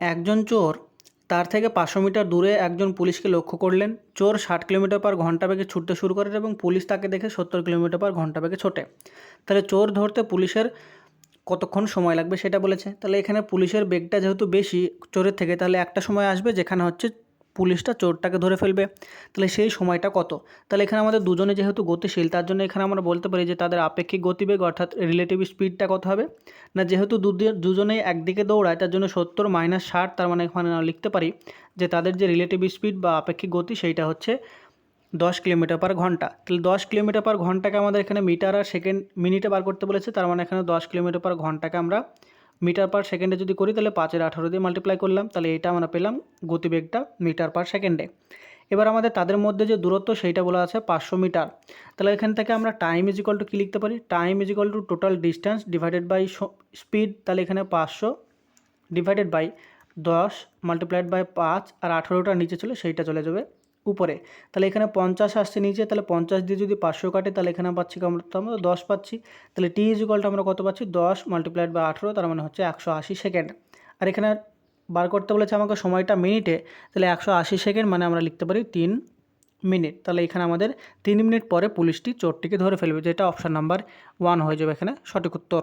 একজন চোর, তার থেকে পাঁচশো মিটার দূরে একজন পুলিশকে লক্ষ্য করলেন। চোর ষাট কিলোমিটার পার ঘণ্টা বেগে ছুটতে শুরু করে এবং পুলিশ তাকে দেখে সত্তর কিলোমিটার পার ঘণ্টা বেগে ছোটে। তাহলে চোর ধরতে পুলিশের কতক্ষণ সময় লাগবে সেটা বলেছে। তাহলে এখানে পুলিশের বেগটা যেহেতু বেশি, চোরের থেকে তাহলে একটা সময় আসবে যেখানে হচ্ছে পুলিশটা চোরটাকে ধরে ফেলবে। তাহলে সেই সময়টা কত? তাহলে এখানে আমাদের দুজনে যেহেতু গতিশীল, তার জন্য এখানে আমরা বলতে পারি যে তাদের আপেক্ষিক গতিবেগ অর্থাৎ রিলেটিভ স্পিডটা কত হবে? না, যেহেতু দুজনেই একদিকে দৌড়ায়, তার জন্য সত্তর মাইনাস ষাট, তার মানে এখানে লিখতে পারি যে তাদের যে রিলেটিভ স্পিড বা আপেক্ষিক গতি, সেইটা হচ্ছে দশ কিলোমিটার পার ঘণ্টা। তাহলে দশ কিলোমিটার পার ঘন্টাকে আমাদের এখানে মিটার আর সেকেন্ড মিনিটে বার করতে বলেছে, তার মানে এখানে দশ কিলোমিটার পার ঘন্টাকে আমরা মিটার পার সেকেন্ডে যদি করি, তাহলে পাঁচের আঠারো দিয়ে মাল্টিপ্লাই করলাম, তাহলে এটা আমরা পেলাম গতিবেগটা মিটার পার সেকেন্ডে। এবার আমাদের তাদের মধ্যে যে দূরত্ব, সেইটা বলা আছে পাঁচশো মিটার। তাহলে এখান থেকে আমরা টাইম ইজ ইকাল টু কী লিখতে পারি? Time is equal to total distance divided by speed তাহলে এখানে পাঁচশো ডিভাইডেড বাই দশ মাল্টিপ্লাইড বাই পাঁচ, আর আঠেরোটা নিচে চলে, সেইটা চলে যাবে উপরে। তাহলে এখানে পঞ্চাশ আসছে নিচে, তাহলে পঞ্চাশ দিয়ে যদি পাঁচশো কাটে, তাহলে এখানে পাচ্ছি আমরা দশ পাচ্ছি। তাহলে টি ইজ আমরা কত পাচ্ছি? দশ মাল্টিপ্লাইড বা আঠেরো, তার মানে হচ্ছে একশো আশি সেকেন্ড আর এখানে বার করতে বলেছে আমাকে সময়টা মিনিটে তাহলে একশো আশি সেকেন্ড মানে আমরা লিখতে পারি তিন মিনিট তাহলে এখানে আমাদের তিন মিনিট পরে পুলিশটি চোরটিকে ধরে ফেলবে, যেটা অপশান নাম্বার ওয়ান হয়ে যাবে এখানে সঠিক উত্তর।